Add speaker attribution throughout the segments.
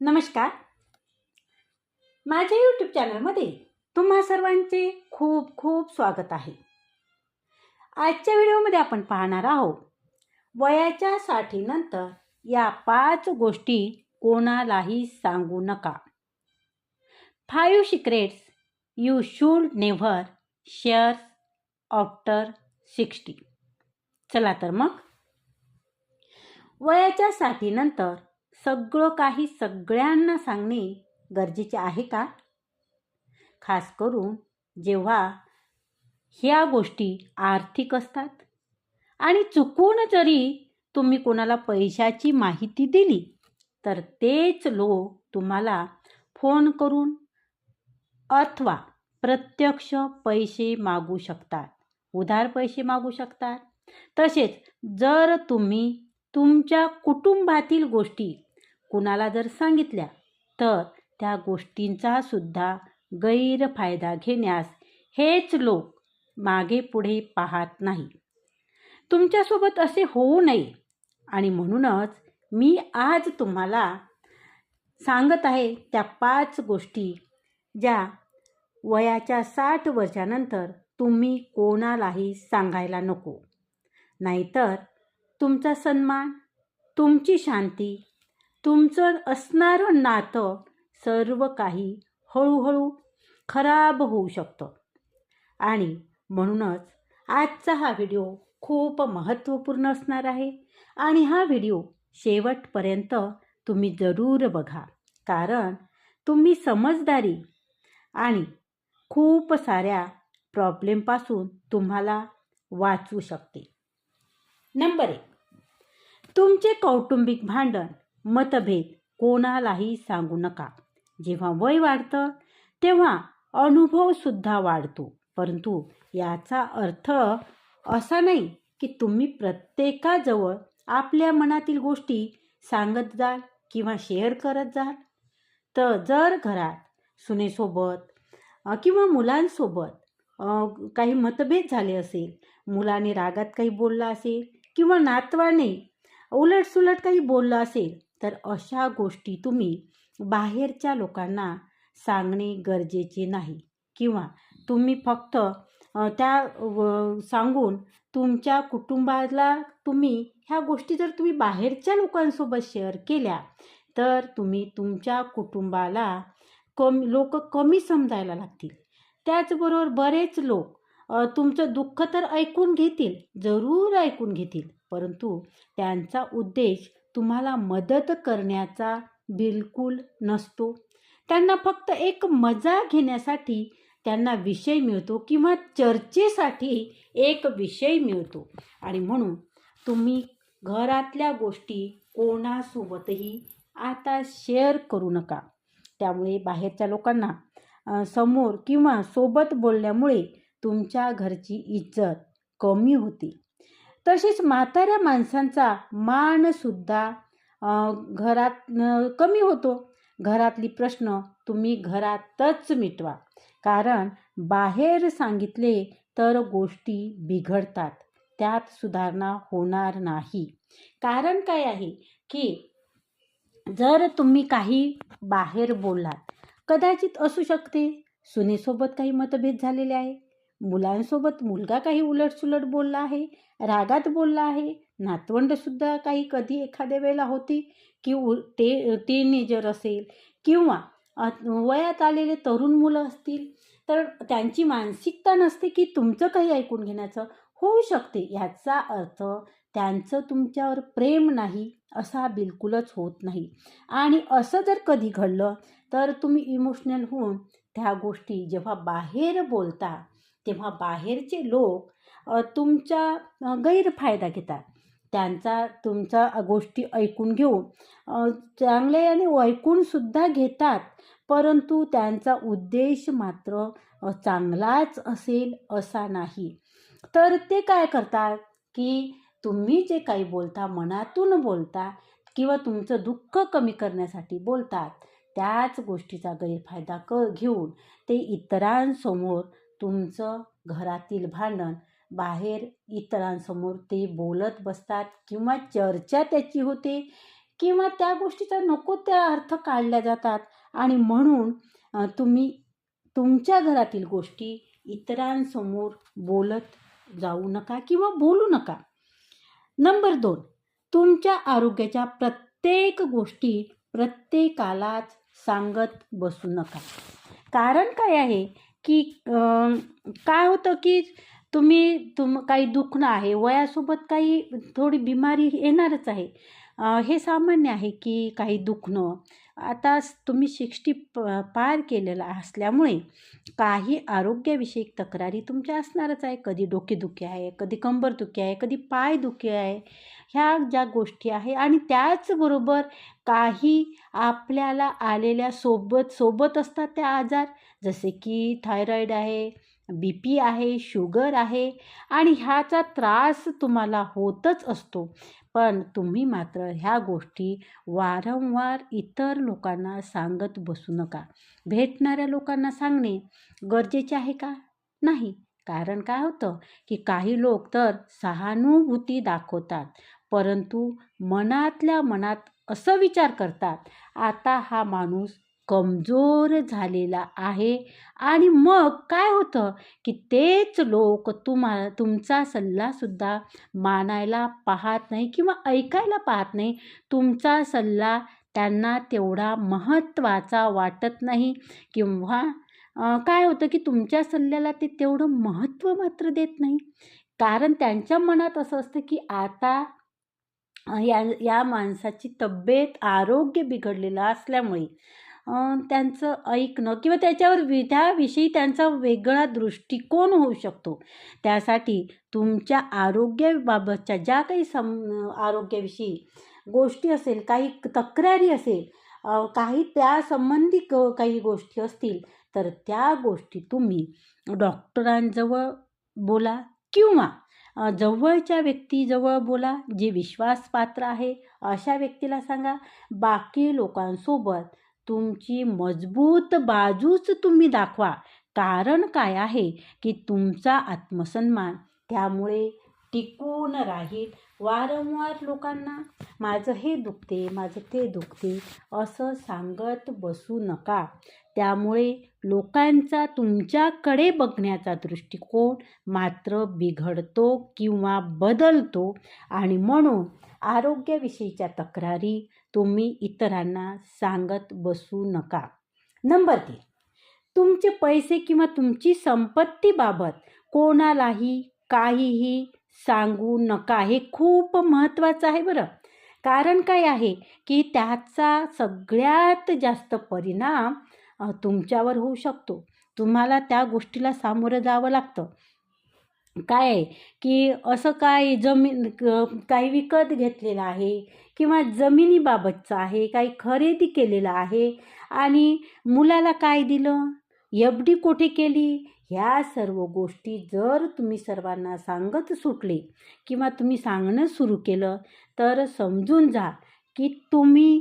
Speaker 1: नमस्कार. माझ्या यूट्यूब चॅनलमध्ये तुम्हा सर्वांचे खूप खूप स्वागत आहे. आजच्या व्हिडिओमध्ये आपण पाहणार आहोत वयाच्या साठीनंतर या पाच गोष्टी कोणालाही सांगू नका. Five secrets you should never share after sixty चला तर मग. वयाच्या साठीनंतर सगळं काही सगळ्यांना सांगणे गरजेचे आहे का? खास करून जेव्हा ह्या गोष्टी आर्थिक असतात आणि चुकून जरी तुम्ही कोणाला पैशाची माहिती दिली तर तेच लोक तुम्हाला फोन करून अथवा प्रत्यक्ष पैसे मागू शकतात. उधार पैसे मागू शकतात. तसेच जर तुम्ही तुमच्या कुटुंबातील गोष्टी कुणाला जर सांगितल्या तर त्या गोष्टींचा सुद्धा गैरफायदा घेण्यास हेच लोक मागे पुढे पाहत नाही. तुमच्यासोबत असे होऊ नये. आणि म्हणूनच मी आज तुम्हाला सांगत आहे त्या पाच गोष्टी ज्या वयाच्या साठ वर्षानंतर तुम्ही कोणालाही सांगायला नको. नाहीतर तुमचा सन्मान तुमची शांती तुमचं असणारं नातं सर्व काही हळूहळू खराब होऊ शकतं. आणि म्हणूनच आजचा हा व्हिडिओ खूप महत्त्वपूर्ण असणार आहे आणि हा व्हिडिओ शेवटपर्यंत तुम्ही जरूर बघा. कारण तुम्ही समजदारी आणि खूप साऱ्या प्रॉब्लेमपासून तुम्हाला वाचवू शकते. नंबर एक. तुमचे कौटुंबिक भांडण मतभेद कोणालाही सांगू नका. जेव्हा वय वाढतं तेव्हा अनुभवसुद्धा वाढतो. परंतु याचा अर्थ असा नाही की तुम्ही प्रत्येकाजवळ आपल्या मनातील गोष्टी सांगत जाल किंवा शेअर करत जाल. तर जर घरात सुनेसोबत किंवा मुलांसोबत काही मतभेद झाले असेल मुलाने रागात काही बोलला असेल किंवा नातवाने उलटसुलट काही बोललं असेल तर अशा गोष्टी तुम्ही बाहेरच्या लोकांना सांगणे गरजेचे नाही. किंवा तुम्ही फक्त त्या सांगून तुमच्या कुटुंबाला तुम्ही ह्या गोष्टी जर तुम्ही बाहेरच्या लोकांसोबत शेअर केल्या तर तुम्ही तुमच्या कुटुंबाला कमी लोक कमी समजायला लागतील. त्याचबरोबर बरेच लोक तुमचं दुःख तर ऐकून घेतील जरूर ऐकून घेतील परंतु त्यांचा उद्देश तुम्हाला मदत करण्याचा बिलकुल नसतो. त्यांना फक्त एक मजा घेण्यासाठी त्यांना विषय मिळतो किंवा चर्चेसाठी एक विषय मिळतो. आणि म्हणून तुम्ही घरातल्या गोष्टी कोणासोबतही आता शेअर करू नका. त्यामुळे बाहेरच्या लोकांना समोर किंवा सोबत बोलल्यामुळे तुमच्या घरची इज्जत कमी होती. तसेच म्हाताऱ्या माणसांचा मानसुद्धा घरात कमी होतो. घरातली प्रश्न तुम्ही घरातच मिटवा. कारण बाहेर सांगितले तर गोष्टी बिघडतात. त्यात सुधारणा होणार नाही. कारण काय आहे की जर तुम्ही काही बाहेर बोललात कदाचित असू शकते. सुनेसोबत काही मतभेद झालेले आहे मुलांसोबत मुलगा काही उलटसुलट बोलला आहे रागात बोलला आहे नातवंडसुद्धा काही कधी एखाद्या वेळेला होती की उ ते टीनेजर असेल किंवा वयात आलेले तरुण मुलं असतील तर त्यांची मानसिकता नसते की तुमचं काही ऐकून घेण्याचं होऊ शकते. याचा अर्थ त्यांचं तुमच्यावर प्रेम नाही असा बिलकुलच होत नाही. आणि असं जर कधी घडलं तर तुम्ही इमोशनल होऊन त्या गोष्टी जेव्हा बाहेर बोलता तेव्हा बाहेरचे लोक तुमचा गैरफायदा घेतात. त्यांचा तुमचा गोष्टी ऐकून घेऊन चांगले आणि ऐकूनसुद्धा घेतात. परंतु त्यांचा उद्देश मात्र चांगलाच असेल असा नाही. तर ते काय करतात? की तुम्ही जे काही बोलता मनातून बोलता किंवा तुमचं दुःख कमी करण्यासाठी बोलतात त्याच गोष्टीचा गैरफायदा क घेऊन ते इतरांसमोर तुमचं घरातील भांडण बाहेर इतरांसमोर ते बोलत बसतात किंवा चर्चा त्याची होते किंवा त्या गोष्टीचा नको त्या अर्थ काढल्या जातात. आणि म्हणून तुम्ही तुमच्या घरातील गोष्टी इतरांसमोर बोलत जाऊ नका किंवा बोलू नका. नंबर दोन तुमच्या आरोग्याच्या प्रत्येक गोष्टी प्रत्येकालाच सांगत बसू नका. कारण काय आहे? की काय होतं की तुम्ही तुम काही दुखणं आहे वयासोबत काही थोडी बिमारी येणारच आहे. हे सामान्य आहे की काही दुखणं. आता तुम्ही सिक्स्टी प पार केलेला असल्यामुळे काही आरोग्यविषयक तक्रारी तुमच्या असणारच आहे. कधी डोकेदुखी आहे कधी कंबरदुखी आहे कधी पायदुखी आहे. ह्या ज्या गोष्टी आहे आणि त्याचबरोबर काही आपल्याला आलेल्या सोबत सोबत असतात त्या आजार. जसे की थायरॉईड आहे बी पी आहे शुगर आहे आणि ह्याचा त्रास तुम्हाला होतच असतो. पण तुम्ही मात्र ह्या गोष्टी वारंवार इतर लोकांना सांगत बसू नका. भेटणाऱ्या लोकांना सांगणे गरजेचे आहे का? नाही. कारण काय होतं की काही लोक तर सहानुभूती दाखवतात परंतु मनातल्या मनात असं विचार करतात आता हा माणूस कमजोर झालेला आहे. आणि मग काय होतं की तेच लोक तुम्हा तुमचा सल्लासुद्धा मानायला पाहत नाही किंवा ऐकायला पाहत नाही. तुमचा सल्ला त्यांना तेवढा महत्त्वाचा वाटत नाही. किंवा काय होतं की तुमच्या सल्ल्याला ते तेवढं महत्त्व मात्र देत नाही. कारण त्यांच्या मनात असं असतं की आता या या माणसाची तब्येत आरोग्य बिघडलेलं असल्यामुळे त्यांचं ऐकणं किंवा त्याच्यावर वि त्याविषयी त्यांचा वेगळा दृष्टिकोन होऊ शकतो. त्यासाठी तुमच्या आरोग्याबाबतच्या ज्या काही सम आरोग्याविषयी गोष्टी असेल काही तक्रारी असेल काही त्यासंबंधी क काही गोष्टी असतील तर त्या गोष्टी तुम्ही डॉक्टरांजवळ बोला किंवा जवळच्या व्यक्तीजवळ बोला जे विश्वासपात्र आहे अशा व्यक्तीला सांगा. बाकी लोकांसोबत तुमची मजबूत बाजूच तुम्ही दाखवा. कारण काय आहे की तुमचा आत्मसन्मान. त्यामुळे टिकून राहील वारंवार लोकांना. माझं हे दुखते माझं ते दुखते असं सांगत बसू नका. त्यामुळे लोकांचा तुमच्याकडे बघण्याचा दृष्टिकोन मात्र बिघडतो किंवा बदलतो. आणि म्हणून आरोग्याविषयीच्या तक्रारी तुम्ही इतरांना सांगत बसू नका. नंबर तीन. तुमचे पैसे किंवा तुमची संपत्तीबाबत कोणालाही काहीही सांगू नका. हे खूप महत्त्वाचं आहे बरं. कारण काय आहे की त्याचा सगळ्यात जास्त परिणाम तुमच्यावर होऊ शकतो. तुम्हाला त्या गोष्टीला सामोरं जावं लागतं. काय आहे? की असं काय जमीन काही विकत घेतलेलं आहे किंवा जमिनीबाबतचं आहे काही खरेदी केलेलं आहे आणि मुलाला काय दिलं? एफ डी कोठे केली? ह्या सर्व गोष्टी जर तुम्ही सर्वांना सांगत सुटले किंवा तुम्ही सांगणं सुरू केलं तर समजून जा की तुम्ही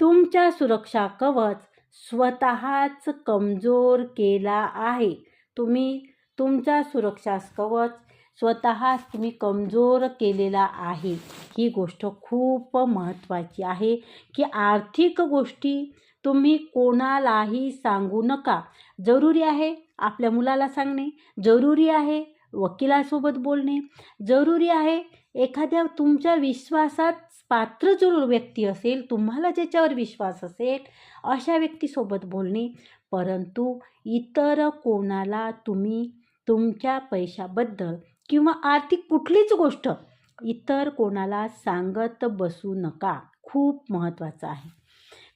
Speaker 1: तुमच्या सुरक्षा कवच स्वतःच कमजोर केला आहे. तुम्ही तुमचा सुरक्षा कवच स्वतःच तुम्ही कमजोर केलेला आहे. ही गोष्ट खूप महत्त्वाची आहे की आर्थिक गोष्टी तुम्ही कोणालाही सांगू नका. जरुरी आहे आपल्या मुलाला सांगणे जरुरी आहे वकिलासोबत बोलणे जरुरी आहे एखाद्या तुमच्या विश्वासात पात्र जो व्यक्ती असेल तुम्हाला ज्याच्यावर विश्वास असेल अशा व्यक्तीसोबत बोलणे. परंतु इतर कोणाला तुम्ही तुमच्या पैशाबद्दल किंवा आर्थिक कुठलीच गोष्ट इतर कोणाला सांगत बसू नका. खूप महत्त्वाचं आहे.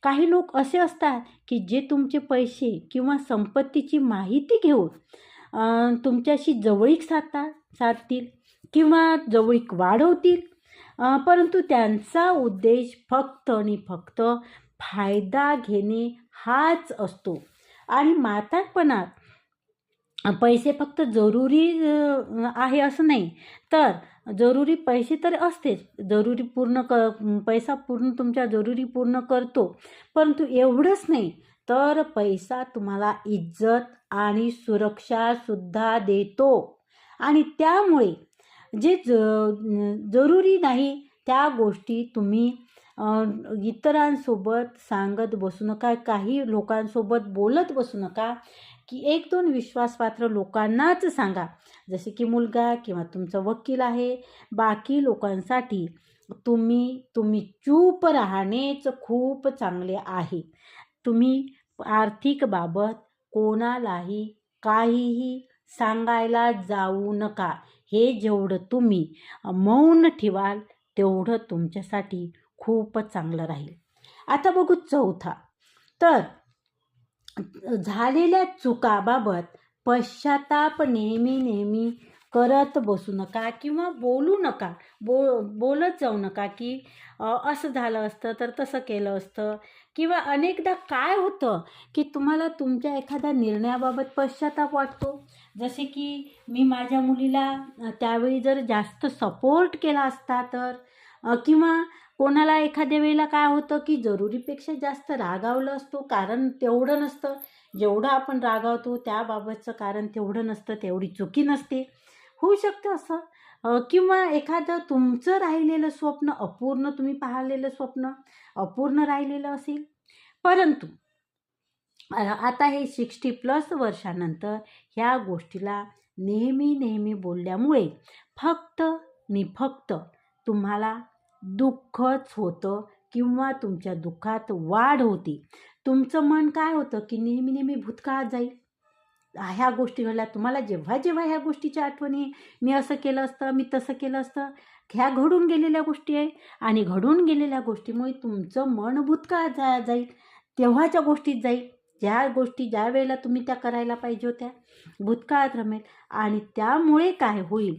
Speaker 1: काही लोक असे असतात की जे तुमचे पैसे किंवा संपत्तीची माहिती घेऊन तुमच्याशी जवळीक साधतात साधतील किंवा जवळीक वाढवतील. परंतु त्यांचा उद्देश फक्त आणि फक्त फायदा घेणे हाच असतो. आणि म्हातारपणात पैसे फक्त जरुरी आहे असं नाही. तर जरुरी पैसे तर असतेच. जरुरी पूर्ण क पैसा पूर्ण तुमच्या जरुरी पूर्ण करतो. परंतु एवढंच नाही. तर पैसा तुम्हाला इज्जत आणि सुरक्षासुद्धा देतो. आणि त्यामुळे जे ज जरुरी नाही त्या गोष्टी तुम्ही इतरांसोबत सांगत बसू नका काही लोकांसोबत बोलत बसू नका. की एक दोन विश्वासपात्र लोकांनाच सांगा. जसे की मुलगा किंवा तुमचा वकील आहे बाकी लोकांसाठी तुम्ही तुम्ही चूप राहणेच खूप चांगले आहे. तुम्ही आर्थिक बाबत कोणालाही काहीही सांगायला जाऊ नका. हे जेवढं तुम्ही मौन ठेवाल तेवढं तुमच्यासाठी खूप चांगलं राहील. आता बघू चौथा. तर झालेल्या चुकाबाबत पश्चाताप नेहमी नेहमी करत बसू नका किंवा बोलू नका बो बोलत जाऊ नका की असं झालं असतं तर तसं केलं असतं किंवा अनेकदा काय होतं की तुम्हाला तुमच्या एखाद्या निर्णयाबाबत पश्चाताप वाटतो? जसे की मी माझ्या मुलीला त्यावेळी जर जास्त सपोर्ट केला असता तर किंवा कोणाला एखाद्या वेळेला काय होतं की जरुरीपेक्षा जास्त रागावलं असतो कारण तेवढं नसतं. जेवढं आपण रागावतो त्याबाबतचं कारण तेवढं नसतं तेवढी चुकी नसते. होऊ शकतं असं. किंवा एखादं तुमचं राहिलेलं स्वप्न अपूर्ण तुम्ही पाहिलेलं स्वप्न अपूर्ण राहिलेलं असेल. परंतु आता हे सिक्स्टी प्लस वर्षानंतर ह्या गोष्टीला नेहमी नेहमी बोलल्यामुळे फक्त नि फक्त तुम्हाला दुःखच होतं किंवा तुमच्या दुःखात वाढ होती. तुमचं मन काय होतं की नेहमी नेहमी भूतकाळात जाईल? ह्या गोष्टी घडल्या तुम्हाला जेव्हा जेव्हा ह्या गोष्टीच्या आठवणी मी असं केलं असतं मी तसं केलं असतं ह्या घडून गेलेल्या गोष्टी आहे आणि घडून गेलेल्या गोष्टीमुळे तुमचं मन भूतकाळात जा जाईल तेव्हाच्या गोष्टीत जाईल. ज्या गोष्टी ज्या वेळेला तुम्ही त्या करायला पाहिजे होत्या भूतकाळात रमेल आणि त्यामुळे काय होईल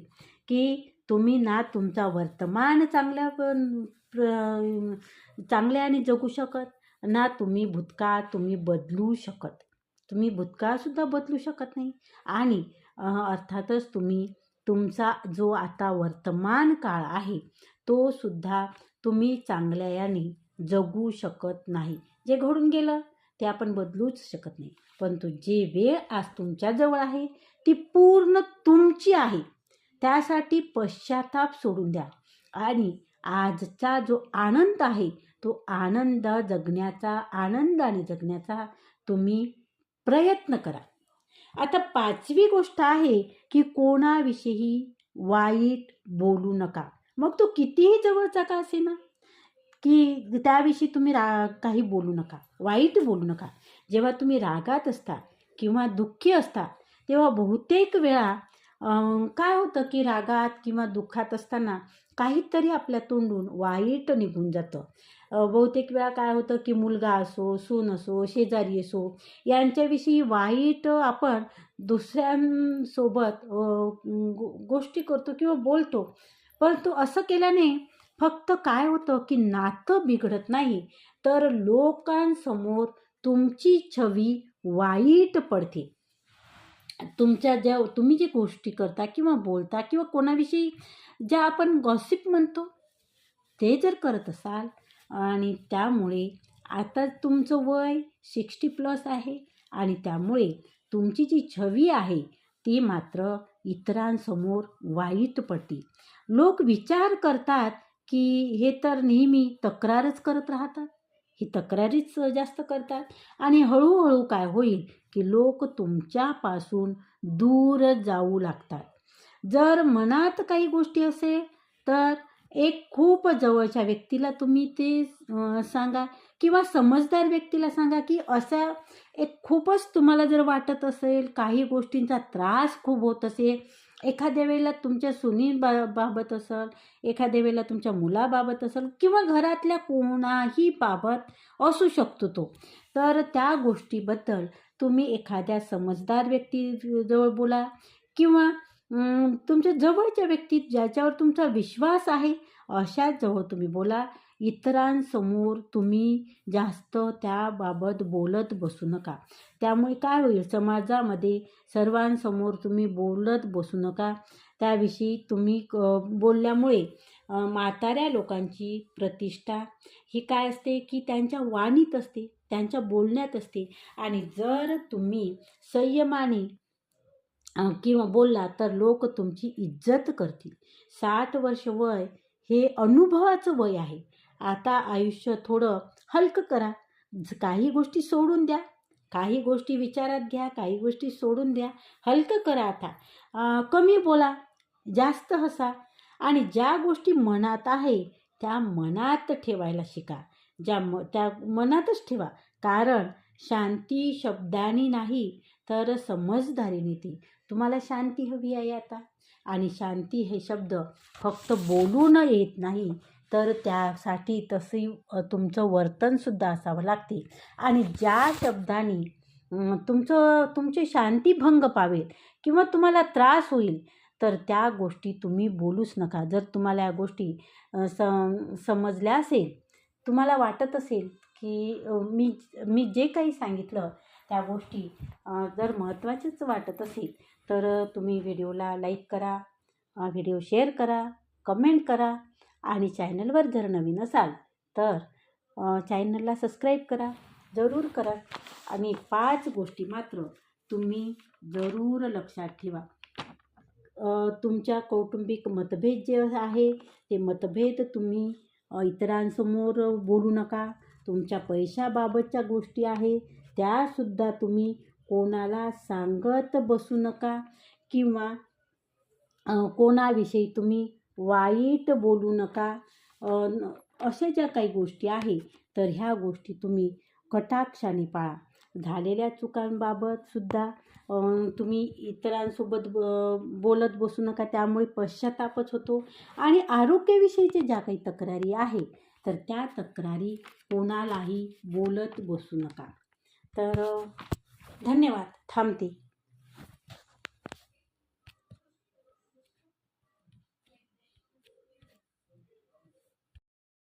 Speaker 1: की तुम्ही ना तुमचा वर्तमान चांगल्या चांगल्याने जगू शकत ना तुम्ही भूतकाळ तुम्ही बदलू शकत. तुम्ही भूतकाळसुद्धा बदलू शकत नाही. आणि अर्थातच तुम्ही तुमचा जो आता वर्तमान काळ आहे तो सुद्धा तुम्ही चांगल्या याने जगू शकत नाही. जे घडून गेलं ते आपण बदलूच शकत नाही. परंतु जे वेळ आज तुमच्याजवळ आहे ती पूर्ण तुमची आहे. त्यासाठी पश्चाताप सोडून द्या. आणि आजचा जो आनंद आहे तो आनंद जगण्याचा आनंदाने जगण्याचा तुम्ही प्रयत्न करा. आता पाचवी गोष्ट आहे की कोणाविषयी वाईट बोलू नका. मग तो कितीही जवळचा का असे ना की त्याविषयी तुम्ही रा काही बोलू नका वाईट बोलू नका. जेव्हा तुम्ही रागात असता किंवा दुःखी असता तेव्हा बहुतेक वेळा काय होतं की रागात किंवा दुःखात असताना काहीतरी आपल्या तोंडून वाईट निघून जातं. बहुतेक वेळा काय होतं की मुलगा असो सून असो शेजारी असो यांच्याविषयी वाईट आपण दुसऱ्यांसोबत गोष्टी करतो किंवा बोलतो. परंतु असं केल्याने फक्त काय होतं की नातं बिघडत नाही. तर लोकांसमोर तुमची छवी वाईट पडते. तुमच्या ज्या तुम्ही जे गोष्टी करता किंवा बोलता किंवा कोणाविषयी ज्या आपण गॉसिप म्हणतो ते जर करत असाल आणि त्यामुळे आता तुमचं वय सिक्स्टी प्लस आहे आणि त्यामुळे तुमची जी छवी आहे ती मात्र इतरांसमोर वाईट पडते. लोक विचार करतात की हे तर नेहमी तक्रारच करत राहतात. ही तक्रारीच जास्त करतात. आणि हळूहळू काय होईल की लोक तुमच्यापासून दूर जाऊ लागतात. जर मनात काही गोष्टी असेल तर एक खूप जवळच्या व्यक्तीला तुम्ही ते सांगा किंवा समजदार व्यक्तीला सांगा की असा एक खूपच तुम्हाला जर वाटत असेल काही गोष्टींचा त्रास खूप होत असेल एखाद्या वेळेला तुमच्या सुनी बा बाबत असेल एखाद्या वेळेला तुमच्या मुलाबाबत असेल किंवा घरातल्या कोणाही बाबत असू शकतो तो. तर त्या गोष्टीबद्दल तुम्ही एखाद्या समजदार व्यक्तीजवळ बोला किंवा तुमच्या जवळच्या व्यक्तीत ज्याच्यावर तुमचा विश्वास आहे अशा जवळ तुम्ही बोला. इतरांसमोर तुम्ही जास्त त्याबाबत बोलत बसू नका. त्यामुळे काय होईल? समाजामध्ये सर्वांसमोर तुम्ही बोलत बसू नका. त्याविषयी तुम्ही क बोलल्यामुळे म्हाताऱ्या लोकांची प्रतिष्ठा ही काय असते? की त्यांच्या वाणीत असते त्यांच्या बोलण्यात असते. आणि जर तुम्ही संयमाने किंवा बोलला तर लोक तुमची इज्जत करतील. साठ वर्ष वय हे अनुभवाचं वय आहे. आता आयुष्य थोडं हलकं करा. काही गोष्टी सोडून द्या. काही गोष्टी विचारात घ्या काही गोष्टी सोडून द्या. हलकं करा आता. कमी बोला जास्त हसा आणि ज्या गोष्टी मनात आहे त्या मनात ठेवायला शिका. ज्या म त्या मनातच ठेवा. कारण शांती शब्दानी नाही तर समजदारीने ती. तुम्हाला शांती हवी आहे आता? आणि शांती हे शब्द फक्त बोलून येत नाही तर त्यासाठी तसे तुमचं वर्तनसुद्धा असावं लागते. आणि ज्या शब्दाने तुमचं तुमची शांती भंग पावेल किंवा तुम्हाला त्रास होईल तर त्या गोष्टी तुम्ही बोलूच नका. जर तुम्हाला या गोष्टी स समजल्या असेल तुम्हाला वाटत असेल की मी मी जे काही सांगितलं त्या गोष्टी जर महत्त्वाचेच वाटत असेल तर तुम्ही व्हिडिओला लाईक करा व्हिडिओ शेअर करा कमेंट करा आणि चॅनलवर जर नवीन असाल तर चॅनलला सबस्क्राईब करा जरूर करा आणि पाच गोष्टी मात्र तुम्ही जरूर लक्षात ठेवा. तुमच्या कौटुंबिक मतभेद जे आहे ते मतभेद तुम्ही इतरांसमोर बोलू नका. तुमच्या पैशाबाबतच्या गोष्टी आहे त्यासुद्धा तुम्ही कोणाला सांगत बसू नका किंवा कोणाविषयी तुम्ही वाईट बोलू नका. न- अशा ज्या काही गोष्टी आहे तर ह्या गोष्टी तुम्ही कटाक्षाने पाळा. झालेल्या चुकांबाबत सुद्धा तुम्ही इतरांसोबत ब बोलत बसू नका. त्यामुळे पश्चातापच होतो. आणि आरोग्याविषयीच्या ज्या काही तक्रारी आहे तर त्या तक्रारी कोणालाही बोलत बसू नका. तर धन्यवाद. थांबते.